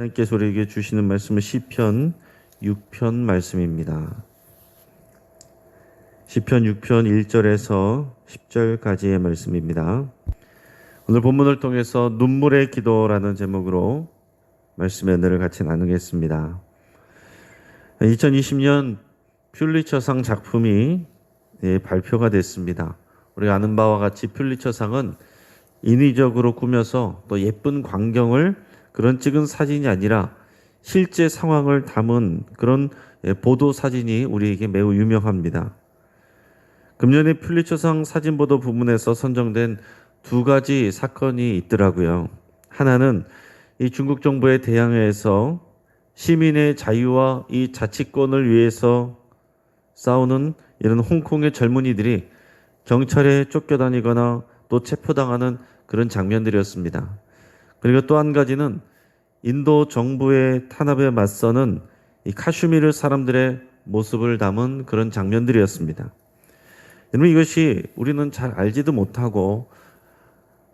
하나님께서 우리에게 주시는 말씀은 시편 6편 말씀입니다. 시편 6편 1절에서 10절까지의 말씀입니다. 오늘 본문을 통해서 눈물의 기도라는 제목으로 말씀의 은혜를 같이 나누겠습니다. 2020년 퓰리처상 작품이 예, 발표가 됐습니다. 우리가 아는 바와 같이 퓰리처상은 인위적으로 꾸며서 또 예쁜 광경을 그런 찍은 사진이 아니라 실제 상황을 담은 그런 예, 보도 사진이 우리에게 매우 유명합니다. 금년에 퓰리처상 사진보도 부문에서 선정된 두 가지 사건이 있더라고요. 하나는 이 중국 정부의 대항해에서 시민의 자유와 이 자치권을 위해서 싸우는 이런 홍콩의 젊은이들이 경찰에 쫓겨다니거나 또 체포당하는 그런 장면들이었습니다. 그리고 또 한 가지는 인도 정부의 탄압에 맞서는 이 카슈미르 사람들의 모습을 담은 그런 장면들이었습니다. 여러분 이것이 우리는 잘 알지도 못하고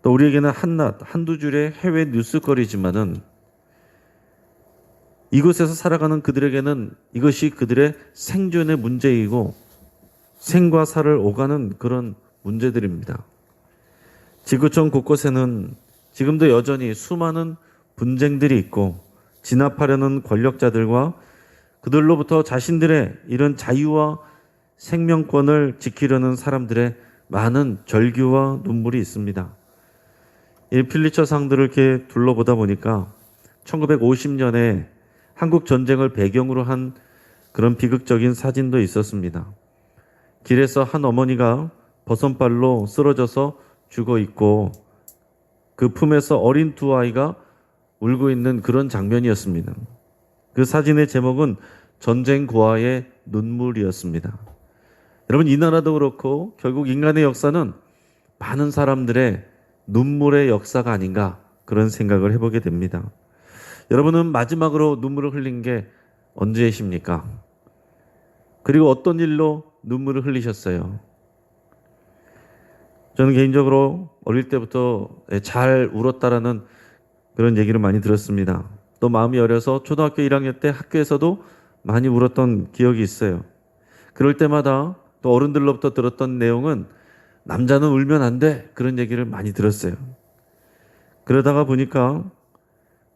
또 우리에게는 한낱 한두 줄의 해외 뉴스거리지만은 이곳에서 살아가는 그들에게는 이것이 그들의 생존의 문제이고 생과 사를 오가는 그런 문제들입니다. 지구촌 곳곳에는 지금도 여전히 수많은 분쟁들이 있고 진압하려는 권력자들과 그들로부터 자신들의 이런 자유와 생명권을 지키려는 사람들의 많은 절규와 눈물이 있습니다. 이 필리처 상들을 이렇게 둘러보다 보니까 1950년에 한국 전쟁을 배경으로 한 그런 비극적인 사진도 있었습니다. 길에서 한 어머니가 버선발로 쓰러져서 죽어 있고 그 품에서 어린 두 아이가 울고 있는 그런 장면이었습니다. 그 사진의 제목은 전쟁 고아의 눈물이었습니다. 여러분 이 나라도 그렇고 결국 인간의 역사는 많은 사람들의 눈물의 역사가 아닌가 그런 생각을 해보게 됩니다. 여러분은 마지막으로 눈물을 흘린 게 언제이십니까? 그리고 어떤 일로 눈물을 흘리셨어요? 저는 개인적으로 어릴 때부터 잘 울었다라는 그런 얘기를 많이 들었습니다. 또 마음이 어려서 초등학교 1학년 때 학교에서도 많이 울었던 기억이 있어요. 그럴 때마다 또 어른들로부터 들었던 내용은 남자는 울면 안 돼. 그런 얘기를 많이 들었어요. 그러다가 보니까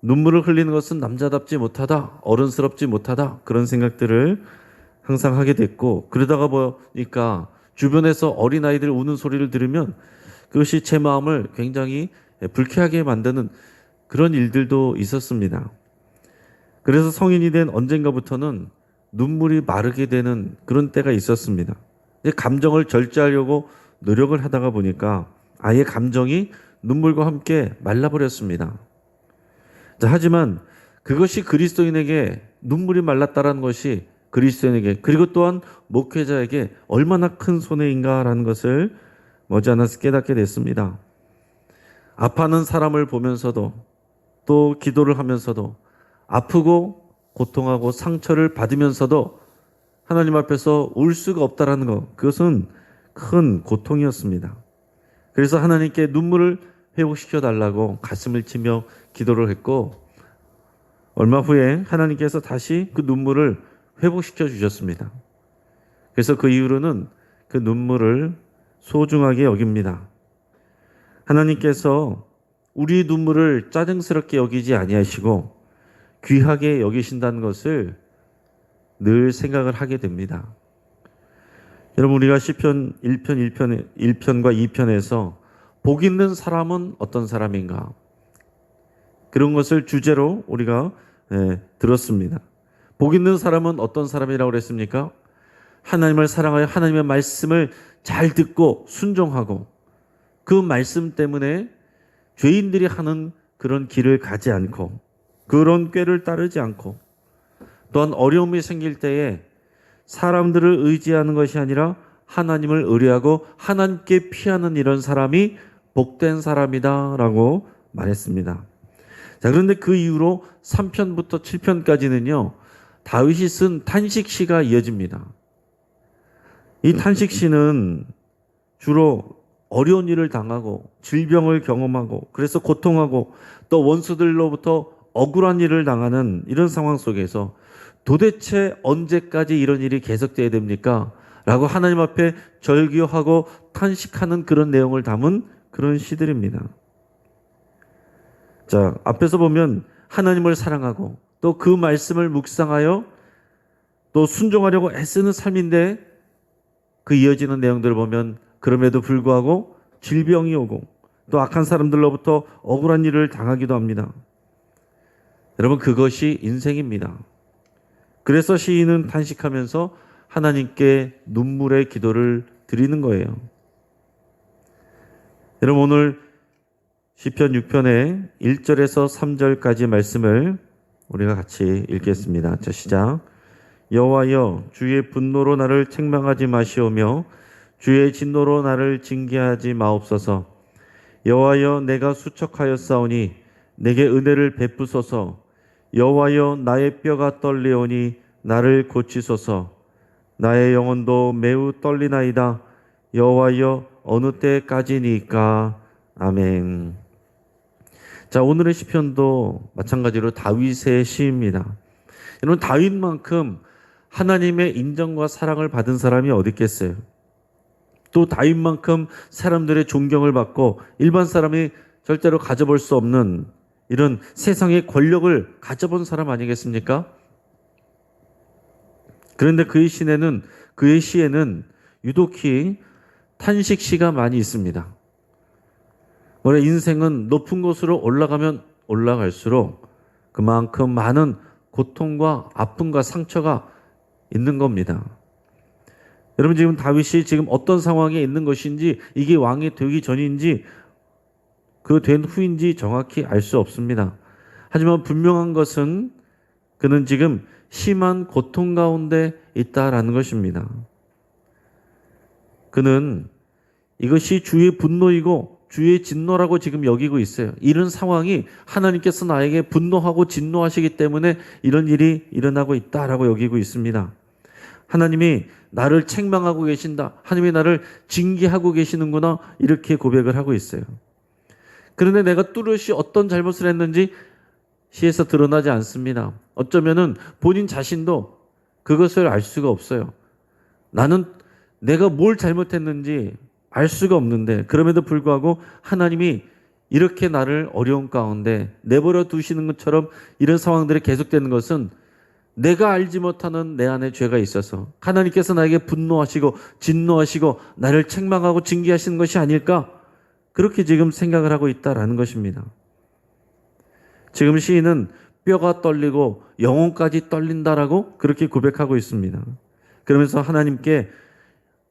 눈물을 흘리는 것은 남자답지 못하다, 어른스럽지 못하다, 그런 생각들을 항상 하게 됐고, 그러다가 보니까 주변에서 어린아이들 우는 소리를 들으면 그것이 제 마음을 굉장히 불쾌하게 만드는 그런 일들도 있었습니다. 그래서 성인이 된 언젠가부터는 눈물이 마르게 되는 그런 때가 있었습니다. 감정을 절제하려고 노력을 하다가 보니까 아예 감정이 눈물과 함께 말라버렸습니다. 자, 하지만 그것이 그리스도인에게 눈물이 말랐다라는 것이 그리스도인에게 그리고 또한 목회자에게 얼마나 큰 손해인가라는 것을 머지않아서 깨닫게 됐습니다. 아파하는 사람을 보면서도 또 기도를 하면서도 아프고 고통하고 상처를 받으면서도 하나님 앞에서 울 수가 없다라는 것 그것은 큰 고통이었습니다. 그래서 하나님께 눈물을 회복시켜 달라고 가슴을 치며 기도를 했고 얼마 후에 하나님께서 다시 그 눈물을 회복시켜 주셨습니다. 그래서 그 이후로는 그 눈물을 소중하게 여깁니다. 하나님께서 우리 눈물을 짜증스럽게 여기지 아니하시고 귀하게 여기신다는 것을 늘 생각을 하게 됩니다. 여러분 우리가 시편 1편 1편 1편과 2편에서 복 있는 사람은 어떤 사람인가? 그런 것을 주제로 우리가 예, 들었습니다. 복 있는 사람은 어떤 사람이라고 그랬습니까? 하나님을 사랑하여 하나님의 말씀을 잘 듣고 순종하고 그 말씀 때문에 죄인들이 하는 그런 길을 가지 않고 그런 꾀를 따르지 않고 또한 어려움이 생길 때에 사람들을 의지하는 것이 아니라 하나님을 의뢰하고 하나님께 피하는 이런 사람이 복된 사람이다라고 말했습니다. 자, 그런데 그 이후로 3편부터 7편까지는요, 다윗이 쓴 탄식시가 이어집니다. 이 탄식시는 주로 어려운 일을 당하고 질병을 경험하고 그래서 고통하고 또 원수들로부터 억울한 일을 당하는 이런 상황 속에서 도대체 언제까지 이런 일이 계속돼야 됩니까? 라고 하나님 앞에 절규하고 탄식하는 그런 내용을 담은 그런 시들입니다. 자, 앞에서 보면 하나님을 사랑하고 또 그 말씀을 묵상하여 또 순종하려고 애쓰는 삶인데 그 이어지는 내용들을 보면 그럼에도 불구하고 질병이 오고 또 악한 사람들로부터 억울한 일을 당하기도 합니다. 여러분 그것이 인생입니다. 그래서 시인은 탄식하면서 하나님께 눈물의 기도를 드리는 거예요. 여러분 오늘 시편 6편의 1절에서 3절까지 말씀을 우리가 같이 읽겠습니다. 자 시작. 여호와여 주의 분노로 나를 책망하지 마시오며 주의 진노로 나를 징계하지 마옵소서. 여호와여 내가 수척하였사오니 내게 은혜를 베푸소서. 여호와여 나의 뼈가 떨리오니 나를 고치소서. 나의 영혼도 매우 떨리나이다. 여호와여 어느 때까지니까 아멘. 자 오늘의 시편도 마찬가지로 다윗의 시입니다. 여러분 다윗만큼 하나님의 인정과 사랑을 받은 사람이 어디 있겠어요? 또 다윗만큼 사람들의 존경을 받고 일반 사람이 절대로 가져볼 수 없는 이런 세상의 권력을 가져본 사람 아니겠습니까? 그런데 그의 시에는 그의 시에는 유독히 탄식 시가 많이 있습니다. 원래 인생은 높은 곳으로 올라가면 올라갈수록 그만큼 많은 고통과 아픔과 상처가 있는 겁니다. 여러분 지금 다윗이 지금 어떤 상황에 있는 것인지 이게 왕이 되기 전인지 그 된 후인지 정확히 알 수 없습니다. 하지만 분명한 것은 그는 지금 심한 고통 가운데 있다라는 것입니다. 그는 이것이 주의 분노이고 주의 진노라고 지금 여기고 있어요. 이런 상황이 하나님께서 나에게 분노하고 진노하시기 때문에 이런 일이 일어나고 있다라고 여기고 있습니다. 하나님이 나를 책망하고 계신다. 하나님이 나를 징계하고 계시는구나. 이렇게 고백을 하고 있어요. 그런데 내가 뚜렷이 어떤 잘못을 했는지 시에서 드러나지 않습니다. 어쩌면은 본인 자신도 그것을 알 수가 없어요. 나는 내가 뭘 잘못했는지 알 수가 없는데 그럼에도 불구하고 하나님이 이렇게 나를 어려운 가운데 내버려 두시는 것처럼 이런 상황들이 계속되는 것은 내가 알지 못하는 내 안에 죄가 있어서 하나님께서 나에게 분노하시고 진노하시고 나를 책망하고 징계하시는 것이 아닐까 그렇게 지금 생각을 하고 있다라는 것입니다. 지금 시인은 뼈가 떨리고 영혼까지 떨린다라고 그렇게 고백하고 있습니다. 그러면서 하나님께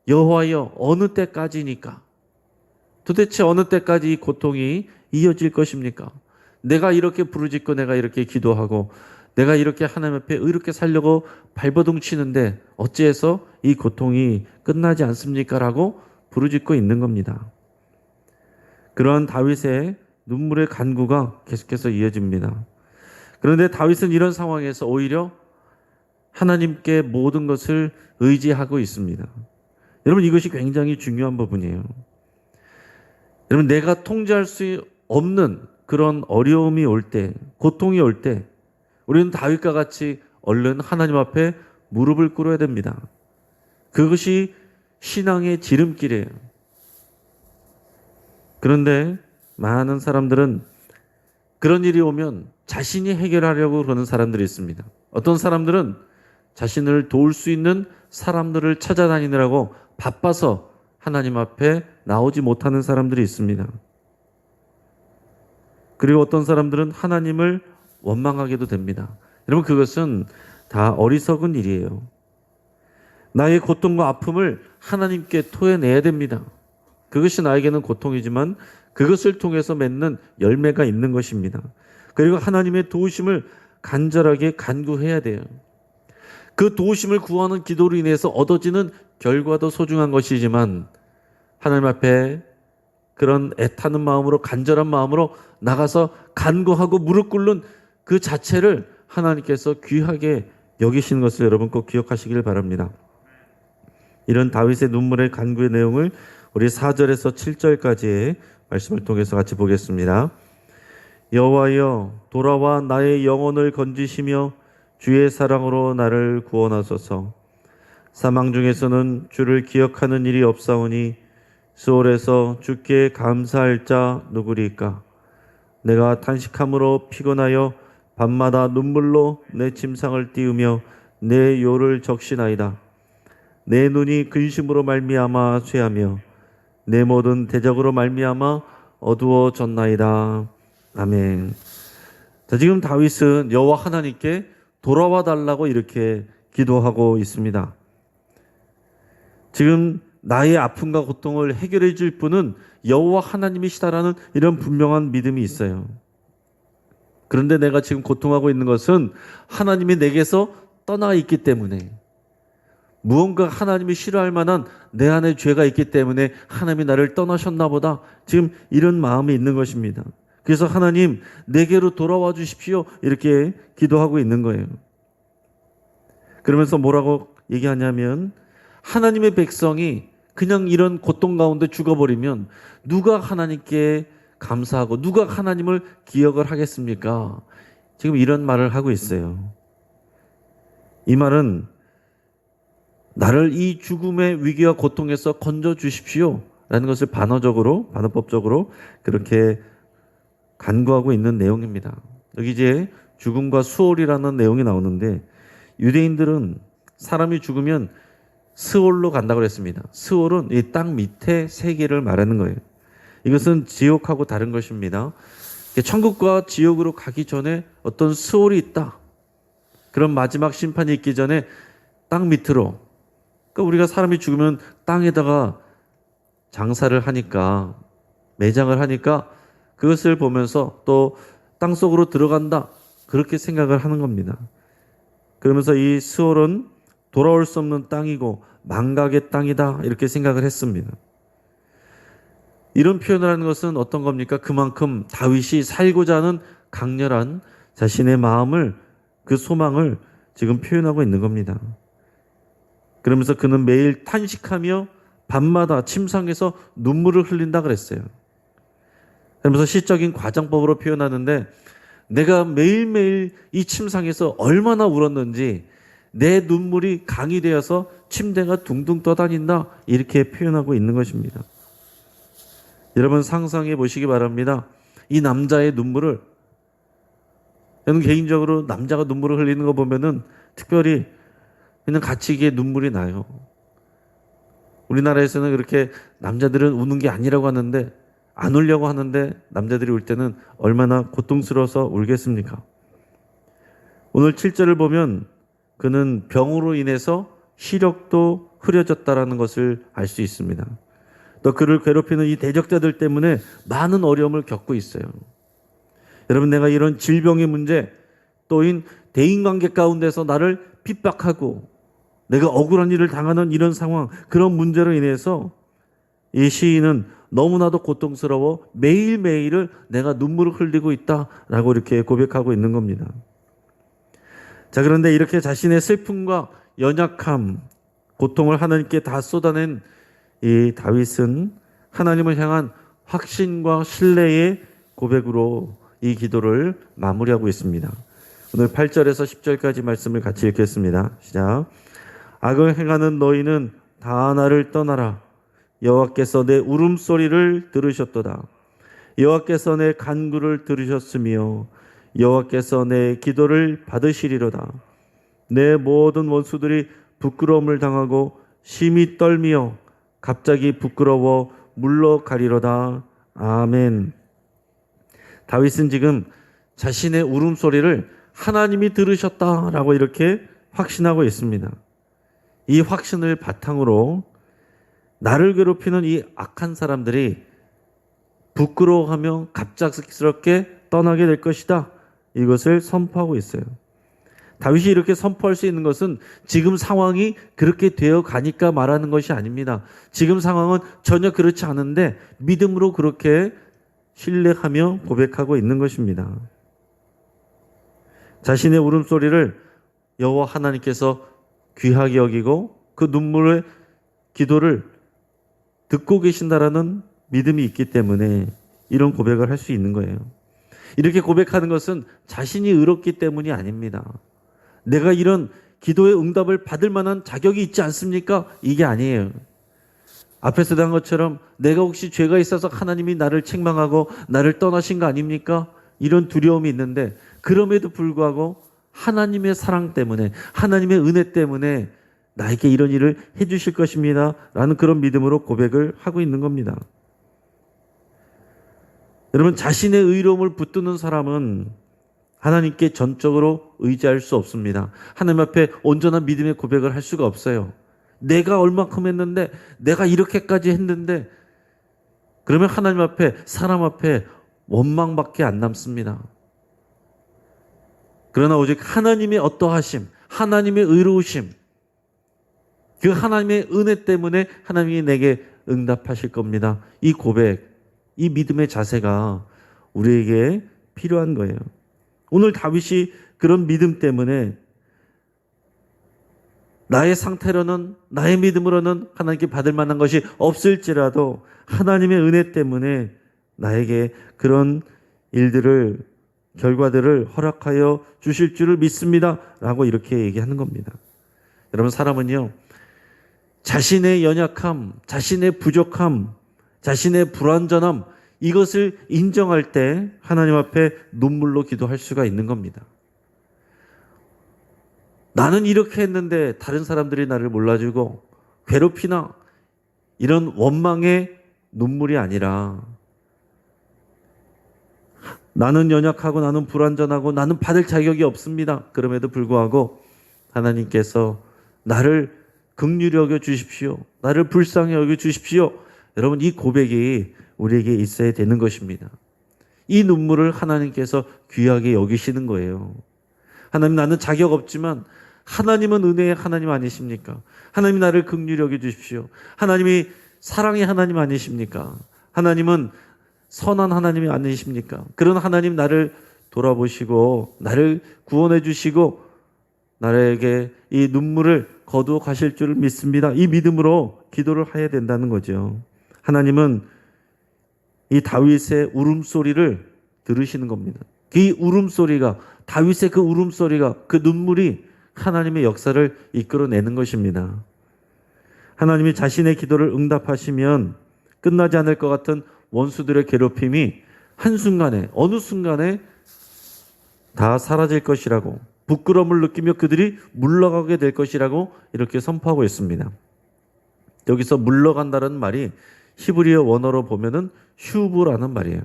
여호와여 어느 때까지니까 도대체 어느 때까지 이 고통이 이어질 것입니까? 내가 이렇게 부르짖고 내가 이렇게 기도하고 내가 이렇게 하나님 앞에 의롭게 살려고 발버둥 치는데 어찌해서 이 고통이 끝나지 않습니까? 라고 부르짖고 있는 겁니다. 그러한 다윗의 눈물의 간구가 계속해서 이어집니다. 그런데 다윗은 이런 상황에서 오히려 하나님께 모든 것을 의지하고 있습니다. 여러분 이것이 굉장히 중요한 부분이에요. 여러분 내가 통제할 수 없는 그런 어려움이 올 때, 고통이 올 때, 우리는 다윗과 같이 얼른 하나님 앞에 무릎을 꿇어야 됩니다. 그것이 신앙의 지름길이에요. 그런데 많은 사람들은 그런 일이 오면 자신이 해결하려고 그러는 사람들이 있습니다. 어떤 사람들은 자신을 도울 수 있는 사람들을 찾아다니느라고 바빠서 하나님 앞에 나오지 못하는 사람들이 있습니다. 그리고 어떤 사람들은 하나님을 원망하게도 됩니다. 여러분 그것은 다 어리석은 일이에요. 나의 고통과 아픔을 하나님께 토해내야 됩니다. 그것이 나에게는 고통이지만 그것을 통해서 맺는 열매가 있는 것입니다. 그리고 하나님의 도우심을 간절하게 간구해야 돼요. 그 도우심을 구하는 기도로 인해서 얻어지는 결과도 소중한 것이지만 하나님 앞에 그런 애타는 마음으로 간절한 마음으로 나가서 간구하고 무릎 꿇는 그 자체를 하나님께서 귀하게 여기시는 것을 여러분 꼭 기억하시길 바랍니다. 이런 다윗의 눈물의 간구의 내용을 우리 4절에서 7절까지의 말씀을 통해서 같이 보겠습니다. 여호와여 돌아와 나의 영혼을 건지시며 주의 사랑으로 나를 구원하소서. 사망 중에서는 주를 기억하는 일이 없사오니 수월에서 주께 감사할 자 누구리까? 내가 탄식함으로 피곤하여 밤마다 눈물로 내 침상을 띄우며 내 요를 적시나이다. 내 눈이 근심으로 말미암아 쇠하며 내 모든 대적으로 말미암아 어두워졌나이다. 아멘. 자, 지금 다윗은 여호와 하나님께 돌아와 달라고 이렇게 기도하고 있습니다. 지금 나의 아픔과 고통을 해결해 줄 분은 여호와 하나님이시다라는 이런 분명한 믿음이 있어요. 그런데 내가 지금 고통하고 있는 것은 하나님이 내게서 떠나 있기 때문에 무언가 하나님이 싫어할 만한 내 안에 죄가 있기 때문에 하나님이 나를 떠나셨나 보다. 지금 이런 마음이 있는 것입니다. 그래서 하나님 내게로 돌아와 주십시오. 이렇게 기도하고 있는 거예요. 그러면서 뭐라고 얘기하냐면 하나님의 백성이 그냥 이런 고통 가운데 죽어버리면 누가 하나님께 감사하고 누가 하나님을 기억을 하겠습니까? 지금 이런 말을 하고 있어요. 이 말은 나를 이 죽음의 위기와 고통에서 건져 주십시오. 라는 것을 반어적으로, 반어법적으로 그렇게 간구하고 있는 내용입니다. 여기 이제 죽음과 수월이라는 내용이 나오는데 유대인들은 사람이 죽으면 스올로 간다고 했습니다. 스올은 이 땅 밑에 세계를 말하는 거예요. 이것은 지옥하고 다른 것입니다. 천국과 지옥으로 가기 전에 어떤 스올이 있다. 그런 마지막 심판이 있기 전에 땅 밑으로. 그러니까 우리가 사람이 죽으면 땅에다가 장사를 하니까 매장을 하니까 그것을 보면서 또 땅 속으로 들어간다. 그렇게 생각을 하는 겁니다. 그러면서 이 스올은 돌아올 수 없는 땅이고 망각의 땅이다. 이렇게 생각을 했습니다. 이런 표현을 하는 것은 어떤 겁니까? 그만큼 다윗이 살고자 하는 강렬한 자신의 마음을 그 소망을 지금 표현하고 있는 겁니다. 그러면서 그는 매일 탄식하며 밤마다 침상에서 눈물을 흘린다 그랬어요. 그러면서 시적인 과정법으로 표현하는데 내가 매일매일 이 침상에서 얼마나 울었는지 내 눈물이 강이 되어서 침대가 둥둥 떠다닌다 이렇게 표현하고 있는 것입니다. 여러분 상상해 보시기 바랍니다. 이 남자의 눈물을 저는 개인적으로 남자가 눈물을 흘리는 거 보면은 특별히 그냥 같이 이게 눈물이 나요. 우리나라에서는 그렇게 남자들은 우는 게 아니라고 하는데 안 울려고 하는데 남자들이 울 때는 얼마나 고통스러워서 울겠습니까? 오늘 7절을 보면 그는 병으로 인해서 시력도 흐려졌다라는 것을 알 수 있습니다. 또 그를 괴롭히는 이 대적자들 때문에 많은 어려움을 겪고 있어요. 여러분 내가 이런 질병의 문제 또인 대인관계 가운데서 나를 핍박하고 내가 억울한 일을 당하는 이런 상황 그런 문제로 인해서 이 시인은 너무나도 고통스러워 매일매일을 내가 눈물을 흘리고 있다라고 이렇게 고백하고 있는 겁니다. 자, 그런데 이렇게 자신의 슬픔과 연약함, 고통을 하나님께 다 쏟아낸 이 다윗은 하나님을 향한 확신과 신뢰의 고백으로 이 기도를 마무리하고 있습니다. 오늘 8절에서 10절까지 말씀을 같이 읽겠습니다. 시작. 악을 행하는 너희는 다 나를 떠나라. 여호와께서 내 울음소리를 들으셨도다. 여호와께서 내 간구를 들으셨으며 여호와께서 내 기도를 받으시리로다. 내 모든 원수들이 부끄러움을 당하고 심히 떨미어 갑자기 부끄러워 물러가리로다. 아멘. 다윗은 지금 자신의 울음소리를 하나님이 들으셨다라고 이렇게 확신하고 있습니다. 이 확신을 바탕으로 나를 괴롭히는 이 악한 사람들이 부끄러워하며 갑작스럽게 떠나게 될 것이다. 이것을 선포하고 있어요. 다윗이 이렇게 선포할 수 있는 것은 지금 상황이 그렇게 되어 가니까 말하는 것이 아닙니다. 지금 상황은 전혀 그렇지 않은데 믿음으로 그렇게 신뢰하며 고백하고 있는 것입니다. 자신의 울음소리를 여호와 하나님께서 귀하게 여기고 그 눈물의 기도를 듣고 계신다라는 믿음이 있기 때문에 이런 고백을 할 수 있는 거예요. 이렇게 고백하는 것은 자신이 의롭기 때문이 아닙니다. 내가 이런 기도의 응답을 받을 만한 자격이 있지 않습니까? 이게 아니에요. 앞에서 한 것처럼 내가 혹시 죄가 있어서 하나님이 나를 책망하고 나를 떠나신 거 아닙니까? 이런 두려움이 있는데 그럼에도 불구하고 하나님의 사랑 때문에 하나님의 은혜 때문에 나에게 이런 일을 해 주실 것입니다. 라는 그런 믿음으로 고백을 하고 있는 겁니다. 여러분, 자신의 의로움을 붙드는 사람은 하나님께 전적으로 의지할 수 없습니다. 하나님 앞에 온전한 믿음의 고백을 할 수가 없어요. 내가 얼마큼 했는데, 내가 이렇게까지 했는데, 그러면 하나님 앞에, 사람 앞에 원망밖에 안 남습니다. 그러나 오직 하나님의 어떠하심, 하나님의 의로우심, 그 하나님의 은혜 때문에 하나님이 내게 응답하실 겁니다. 이 고백, 이 믿음의 자세가 우리에게 필요한 거예요. 오늘 다윗이 그런 믿음 때문에 나의 상태로는 나의 믿음으로는 하나님께 받을 만한 것이 없을지라도 하나님의 은혜 때문에 나에게 그런 일들을 결과들을 허락하여 주실 줄을 믿습니다라고 이렇게 얘기하는 겁니다. 여러분 사람은요. 자신의 연약함, 자신의 부족함, 자신의 불완전함 이것을 인정할 때 하나님 앞에 눈물로 기도할 수가 있는 겁니다. 나는 이렇게 했는데 다른 사람들이 나를 몰라주고 괴롭히나 이런 원망의 눈물이 아니라 나는 연약하고 나는 불완전하고 나는 받을 자격이 없습니다. 그럼에도 불구하고 하나님께서 나를 극률히 여겨 주십시오. 나를 불쌍히 여겨 주십시오. 여러분 이 고백이 우리에게 있어야 되는 것입니다. 이 눈물을 하나님께서 귀하게 여기시는 거예요. 하나님 나는 자격 없지만 하나님은 은혜의 하나님 아니십니까? 하나님 나를 극률히 여겨 주십시오. 하나님이 사랑의 하나님 아니십니까? 하나님은 선한 하나님이 아니십니까? 그런 하나님 나를 돌아보시고 나를 구원해 주시고 나에게 이 눈물을 거두어 가실 줄을 믿습니다. 이 믿음으로 기도를 해야 된다는 거죠. 하나님은 이 다윗의 울음소리를 들으시는 겁니다. 그 울음소리가 다윗의 그 울음소리가 그 눈물이 하나님의 역사를 이끌어내는 것입니다. 하나님이 자신의 기도를 응답하시면 끝나지 않을 것 같은 원수들의 괴롭힘이 한순간에 어느 순간에 다 사라질 것이라고 부끄러움을 느끼며 그들이 물러가게 될 것이라고 이렇게 선포하고 있습니다. 여기서 물러간다는 말이 히브리어 원어로 보면은 휴브라는 말이에요.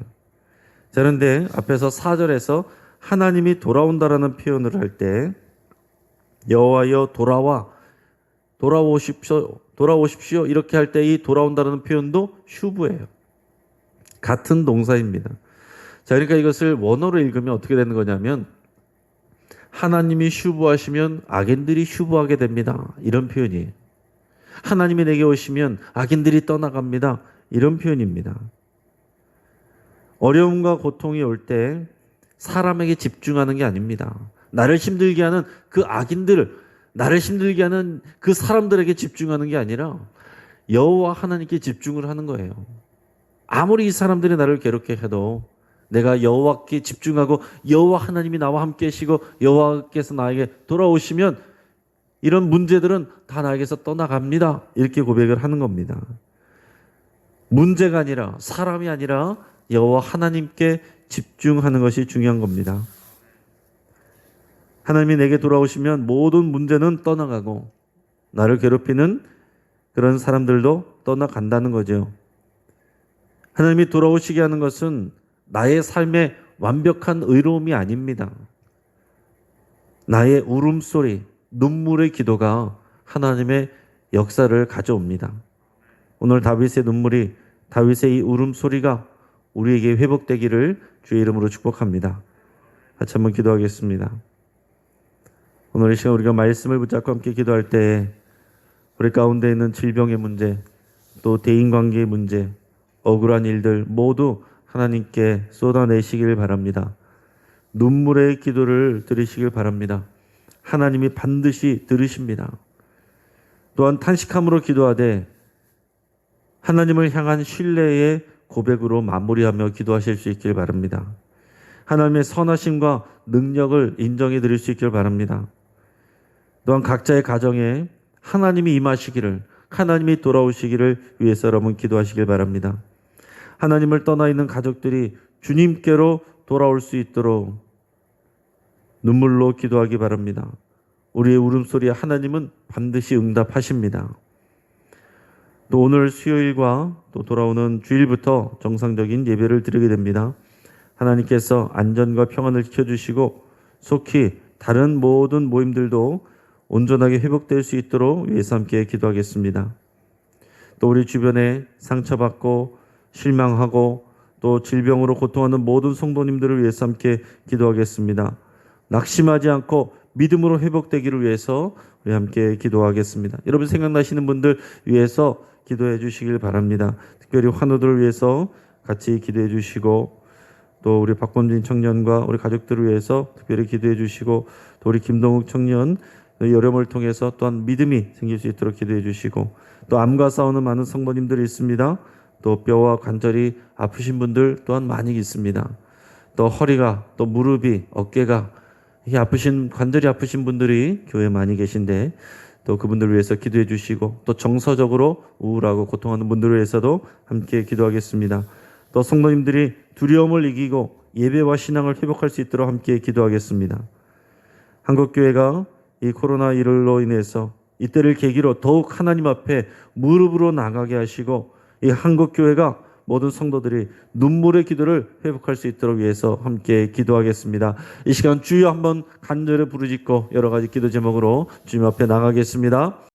자, 그런데 앞에서 4절에서 하나님이 돌아온다라는 표현을 할 때 여호와여 돌아와 돌아오십시오 돌아오십시오 이렇게 할 때 이 돌아온다라는 표현도 휴브예요. 같은 동사입니다. 자, 그러니까 이것을 원어로 읽으면 어떻게 되는 거냐면 하나님이 휴브하시면 악인들이 휴브하게 됩니다. 이런 표현이에요. 하나님이 내게 오시면 악인들이 떠나갑니다. 이런 표현입니다. 어려움과 고통이 올 때 사람에게 집중하는 게 아닙니다. 나를 힘들게 하는 그 악인들, 나를 힘들게 하는 그 사람들에게 집중하는 게 아니라 여호와 하나님께 집중을 하는 거예요. 아무리 이 사람들이 나를 괴롭게 해도 내가 여호와께 집중하고 여호와 하나님이 나와 함께 하시고 여호와께서 나에게 돌아오시면 이런 문제들은 다 나에게서 떠나갑니다. 이렇게 고백을 하는 겁니다. 문제가 아니라 사람이 아니라 여호와 하나님께 집중하는 것이 중요한 겁니다. 하나님이 내게 돌아오시면 모든 문제는 떠나가고 나를 괴롭히는 그런 사람들도 떠나간다는 거죠. 하나님이 돌아오시게 하는 것은 나의 삶의 완벽한 의로움이 아닙니다. 나의 울음소리, 눈물의 기도가 하나님의 역사를 가져옵니다. 오늘 다윗의 눈물이 다윗의 이 울음소리가 우리에게 회복되기를 주의 이름으로 축복합니다. 같이 한번 기도하겠습니다. 오늘 이 시간 우리가 말씀을 붙잡고 함께 기도할 때 우리 가운데 있는 질병의 문제, 또 대인관계의 문제, 억울한 일들 모두 하나님께 쏟아내시길 바랍니다. 눈물의 기도를 들으시길 바랍니다. 하나님이 반드시 들으십니다. 또한 탄식함으로 기도하되 하나님을 향한 신뢰의 고백으로 마무리하며 기도하실 수 있길 바랍니다. 하나님의 선하심과 능력을 인정해 드릴 수 있기를 바랍니다. 또한 각자의 가정에 하나님이 임하시기를 하나님이 돌아오시기를 위해서 여러분 기도하시길 바랍니다. 하나님을 떠나 있는 가족들이 주님께로 돌아올 수 있도록 눈물로 기도하기 바랍니다. 우리의 울음소리에 하나님은 반드시 응답하십니다. 또 오늘 수요일과 또 돌아오는 주일부터 정상적인 예배를 드리게 됩니다. 하나님께서 안전과 평안을 지켜주시고 속히 다른 모든 모임들도 온전하게 회복될 수 있도록 위해서 함께 기도하겠습니다. 또 우리 주변에 상처받고 실망하고 또 질병으로 고통하는 모든 성도님들을 위해서 함께 기도하겠습니다. 낙심하지 않고 믿음으로 회복되기를 위해서 우리 함께 기도하겠습니다. 여러분 생각나시는 분들 위해서 기도해 주시길 바랍니다. 특별히 환우들을 위해서 같이 기도해 주시고 또 우리 박범진 청년과 우리 가족들을 위해서 특별히 기도해 주시고 또 우리 김동욱 청년 여름을 통해서 또한 믿음이 생길 수 있도록 기도해 주시고 또 암과 싸우는 많은 성도님들이 있습니다. 또 뼈와 관절이 아프신 분들 또한 많이 있습니다. 또 허리가 또 무릎이 어깨가 이 아프신 관절이 아프신 분들이 교회 에 많이 계신데 또 그분들을 위해서 기도해 주시고 또 정서적으로 우울하고 고통하는 분들을 위해서도 함께 기도하겠습니다. 또 성도님들이 두려움을 이기고 예배와 신앙을 회복할 수 있도록 함께 기도하겠습니다. 한국 교회가 이 코로나 일로 인해서 이때를 계기로 더욱 하나님 앞에 무릎으로 나가게 하시고 이 한국 교회가 모든 성도들이 눈물의 기도를 회복할 수 있도록 위해서 함께 기도하겠습니다. 이 시간 주여 한번 간절히 부르짖고 여러 가지 기도 제목으로 주님 앞에 나가겠습니다.